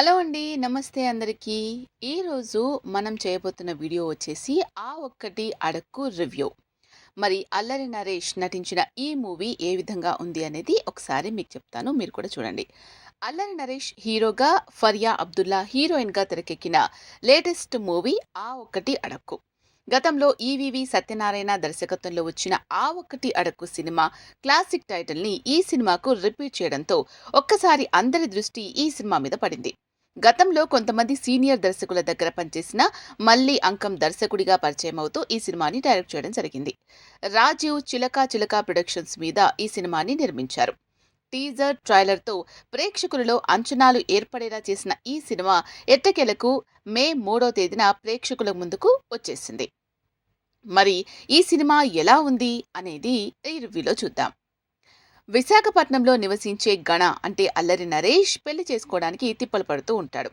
Hello అండి. నమస్తే అందరికీ. ఈరోజు మనం చేయబోతున్న వీడియో వచ్చేసి 'ఆ ఒక్కటి అడక్కు' రివ్యూ. మరి అల్లరి నరేష్ నటించిన ఈ మూవీ ఏ విధంగా ఉంది అనేది ఒకసారి మీకు చెప్తాను. మీరు కూడా చూడండి. అల్లరి నరేష్ హీరోగా, ఫరియా అబ్దుల్లా హీరోయిన్‌గా తెరకెక్కిన లేటెస్ట్ మూవీ 'ఆ ఒక్కటి అడక్కు'. గతంలో ఈవీవీ సత్యనారాయణ దర్శకత్వంలో వచ్చిన 'ఆ ఒక్కటి అడక్కు' సినిమా క్లాసిక్ టైటిల్‌ని ఈ సినిమాకు రిపీట్ చేయడంతో ఒక్కసారి అందరి దృష్టి ఈ సినిమా మీద పడింది. గతంలో కొంతమంది సీనియర్ దర్శకుల దగ్గర పనిచేసిన మల్లి అంకం దర్శకుడిగా పరిచయమవుతూ ఈ సినిమాని డైరెక్ట్ చేయడం జరిగింది. రాజీవ్ చిలక చిలక ప్రొడక్షన్స్ మీద ఈ సినిమాని నిర్మించారు. టీజర్, ట్రైలర్‌తో ప్రేక్షకులలో అంచనాలు ఏర్పడేలా చేసిన ఈ సినిమా ఎట్టకేలకు మే మూడో తేదీన ప్రేక్షకుల ముందుకు వచ్చేసింది. మరి ఈ సినిమా ఎలా ఉంది అనేది ఈ రివ్యూలో చూద్దాం. విశాఖపట్నంలో నివసించే గణ అంటే అల్లరి నరేష్ పెళ్ళి చేసుకోవడానికి తిప్పలు పడుతూ ఉంటాడు.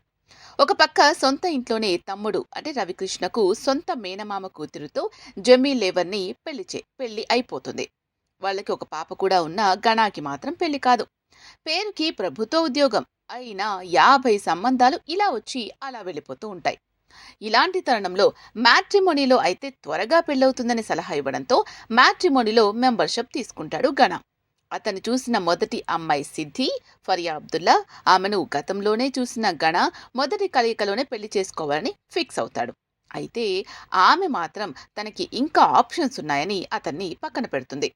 ఒక పక్క సొంత ఇంట్లోనే తమ్ముడు అంటే రవికృష్ణకు సొంత మేనమామ కూతురుతో జెమీ లేవర్‌ని పెళ్ళి చే పెళ్ళి అయిపోతుంది. వాళ్ళకి ఒక పాప కూడా ఉన్న గణకి మాత్రం పెళ్ళి కాదు. పేరుకి ప్రభుత్వ ఉద్యోగం. అయినా 50 సంబంధాలు ఇలా వచ్చి అలా వెళ్ళిపోతూ ఉంటాయి. ఇలాంటి తరుణంలో మ్యాట్రిమోనీలో అయితే త్వరగా పెళ్ళవుతుందని సలహా ఇవ్వడంతో మ్యాట్రిమోనీలో మెంబర్‌షిప్ తీసుకుంటాడు గణ. అతను చూసిన మొదటి అమ్మాయి సిద్ధి, ఫరియా అబ్దుల్లా. ఆమెను గతంలోనే చూసిన గణ మొదటి కలయికలోనే పెళ్ళి చేసుకోవాలని ఫిక్స్ అవుతాడు. అయితే ఆమె మాత్రం తనకి ఇంకా ఆప్షన్స్ ఉన్నాయని అతన్ని పక్కన పెడుతుంది.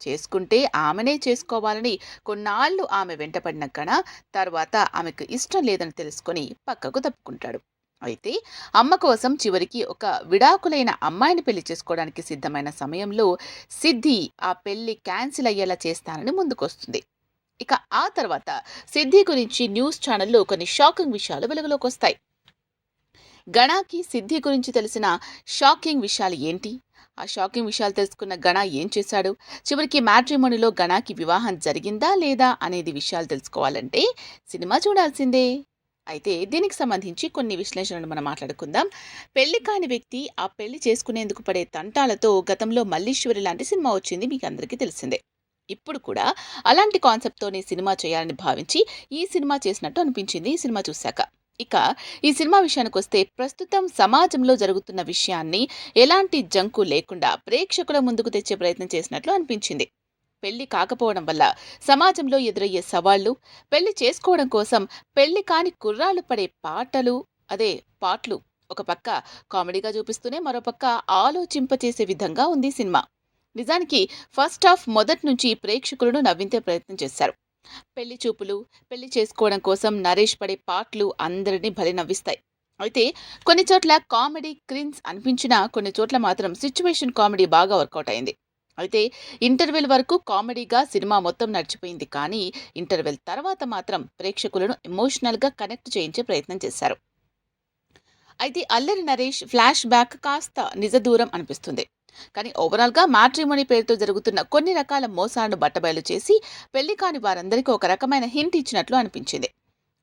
చేసుకుంటే ఆమెనే చేసుకోవాలని కొన్నాళ్ళు ఆమె వెంటపడిన గణ తర్వాత ఆమెకు ఇష్టం లేదని తెలుసుకొని పక్కకు తప్పుకుంటాడు. అయితే అమ్మ కోసం చివరికి ఒక విడాకులైన అమ్మాయిని పెళ్ళి చేసుకోవడానికి సిద్ధమైన సమయంలో సిద్ధి ఆ పెళ్ళి క్యాన్సిల్ అయ్యేలా చేస్తానని ముందుకొస్తుంది. ఇక ఆ తర్వాత సిద్ధి గురించి న్యూస్ ఛానల్లో కొన్ని షాకింగ్ విషయాలు వెలుగులోకి వస్తాయి గణాకి సిద్ధి గురించి తెలిసిన షాకింగ్ విషయాలు ఏంటి? ఆ షాకింగ్ విషయాలు తెలుసుకున్న గణ ఏం చేశాడు? చివరికి మ్యాట్రిమోనీలో గణాకి వివాహం జరిగిందా లేదా అనేది విషయాలు తెలుసుకోవాలంటే సినిమా చూడాల్సిందే. అయితే దీనికి సంబంధించి కొన్ని విశ్లేషణలు మనం మాట్లాడుకుందాం. పెళ్ళి కాని వ్యక్తి ఆ పెళ్ళి చేసుకునేందుకు పడే తంటాలతో గతంలో 'మల్లీశ్వరి' లాంటి సినిమా వచ్చింది మీకు అందరికీ తెలిసిందే. ఇప్పుడు కూడా అలాంటి కాన్సెప్ట్‌తోనే సినిమా చేయాలని భావించి ఈ సినిమా చేసినట్టు అనిపించింది ఈ సినిమా చూశాక. ఇక ఈ సినిమా విషయానికి వస్తే ప్రస్తుతం సమాజంలో జరుగుతున్న విషయాన్ని ఎలాంటి జంకు లేకుండా ప్రేక్షకుల ముందుకు తెచ్చే ప్రయత్నం చేసినట్లు అనిపించింది. పెళ్ళి కాకపోవడం వల్ల సమాజంలో ఎదురయ్యే సవాళ్ళు, పెళ్ళి చేసుకోవడం కోసం పెళ్ళి కాని కుర్రాళ్ళు పడే పాటలు అదే పాట్లు ఒక పక్క కామెడీగా చూపిస్తూనే మరోపక్క ఆలోచింపచేసే విధంగా ఉంది సినిమా. నిజానికి ఫస్ట్ హాఫ్ మొదటి నుంచి ప్రేక్షకులను నవ్వించే ప్రయత్నం చేశారు. పెళ్ళి చూపులు, పెళ్ళి చేసుకోవడం కోసం నరేష్ పడే పాట్లు అందరినీ భలే నవ్విస్తాయి. అయితే కొన్ని చోట్ల కామెడీ క్రిన్స్ అనిపించినా కొన్ని చోట్ల మాత్రం సిచ్యువేషన్ కామెడీ బాగా వర్కౌట్ అయింది. అయితే ఇంటర్వెల్ వరకు కామెడీగా సినిమా మొత్తం నడిచిపోయింది కానీ ఇంటర్వెల్ తర్వాత మాత్రం ప్రేక్షకులను ఎమోషనల్‌గా కనెక్ట్ చేయించే ప్రయత్నం చేశారు. అయితే అల్లరి నరేష్ ఫ్లాష్ బ్యాక్ కాస్త నిజ దూరం అనిపిస్తుంది. కానీ ఓవరాల్‌గా మ్యాట్రిమోని పేరుతో జరుగుతున్న కొన్ని రకాల మోసాలను బట్టబయలు చేసి పెళ్ళి కాని వారందరికీ ఒక రకమైన హింట్ ఇచ్చినట్లు అనిపించింది.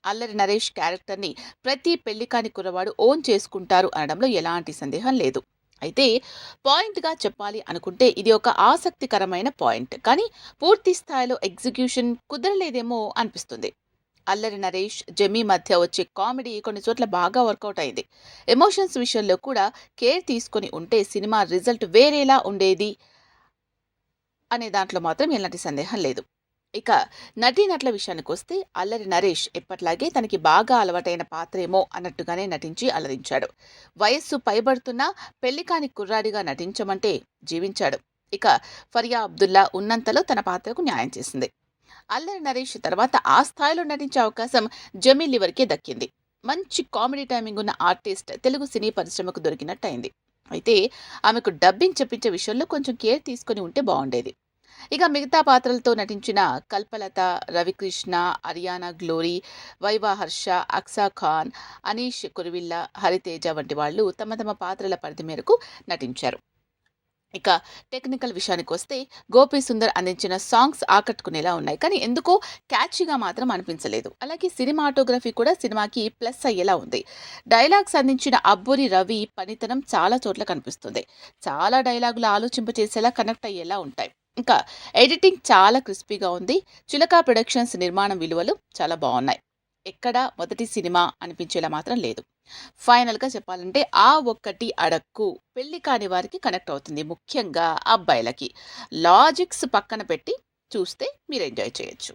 అల్లరి నరేష్ క్యారెక్టర్‌ని ప్రతి పెళ్ళి కాని కుర్రవాడు ఓన్ చేసుకుంటారు అనడంలో ఎలాంటి సందేహం లేదు. అయితే పాయింట్‌గా చెప్పాలి అనుకుంటే ఇది ఒక ఆసక్తికరమైన పాయింట్. కానీ పూర్తి స్థాయిలో ఎగ్జిక్యూషన్ కుదరలేదేమో అనిపిస్తుంది. అల్లరి నరేష్, జెమీ మధ్య వచ్చే కామెడీ కొన్ని చోట్ల బాగా వర్కౌట్ అయింది. ఎమోషన్స్ విషయంలో కూడా కేర్ తీసుకొని ఉంటే సినిమా రిజల్ట్ వేరేలా ఉండేది అనే దాంట్లో మాత్రం ఎలాంటి సందేహం లేదు. ఇక నటీనటుల విషయానికొస్తే అల్లరి నరేష్ ఎప్పట్లాగే తనకి బాగా అలవాటైన పాత్రేమో అన్నట్టుగానే నటించి అలరించాడు. వయస్సు పైబడుతున్నా పెళ్ళికాని కుర్రాడిగా నటించమంటే జీవించాడు. ఇక ఫరియా అబ్దుల్లా ఉన్నంతలో తన పాత్రకు న్యాయం చేసింది. అల్లరి నరేష్ తర్వాత ఆ స్థాయిలో నటించే అవకాశం జమీ లివర్‌కే దక్కింది. మంచి కామెడీ టైమింగ్ ఉన్న ఆర్టిస్ట్ తెలుగు సినీ పరిశ్రమకు దొరికినట్టయింది. అయితే ఆమెకు డబ్బింగ్ చెప్పించే విషయంలో కొంచెం కేర్ తీసుకొని ఉంటే బాగుండేది ఇక మిగతా పాత్రలతో నటించిన కల్పలత, రవికృష్ణ, అరియానా గ్లోరీ, వైవా హర్ష, అక్సా ఖాన్, అనీష్ కురువిల్లా హరితేజ వంటి వాళ్ళు తమ తమ పాత్రల పరిధి మేరకు నటించారు. ఇక టెక్నికల్ విషయానికి వస్తే గోపి సుందర్ అందించిన సాంగ్స్ ఆకట్టుకునేలా ఉన్నాయి. కానీ ఎందుకో క్యాచీగా మాత్రం అనిపించలేదు. అలాగే సినిమాటోగ్రఫీ కూడా సినిమాకి ప్లస్ అయ్యేలా ఉంది. డైలాగ్స్ అందించిన అబ్బూరి రవి పనితనం చాలా చోట్ల కనిపిస్తుంది. చాలా డైలాగులు ఆలోచింపచేసేలా కనెక్ట్ అయ్యేలా ఉంటాయి. ఇంకా ఎడిటింగ్ చాలా క్రిస్పీగా ఉంది. చిలక ప్రొడక్షన్స్ నిర్మాణం విలువలు చాలా బాగున్నాయి. ఎక్కడ మొదటి సినిమా అనిపించేలా మాత్రం లేదు. ఫైనల్గా చెప్పాలంటే ఆ ఒక్కటి అడక్కు పెళ్ళి కాని వారికి కనెక్ట్ అవుతుంది ముఖ్యంగా అబ్బాయిలకి. లాజిక్స్ పక్కన పెట్టి చూస్తే మీరు ఎంజాయ్ చేయొచ్చు.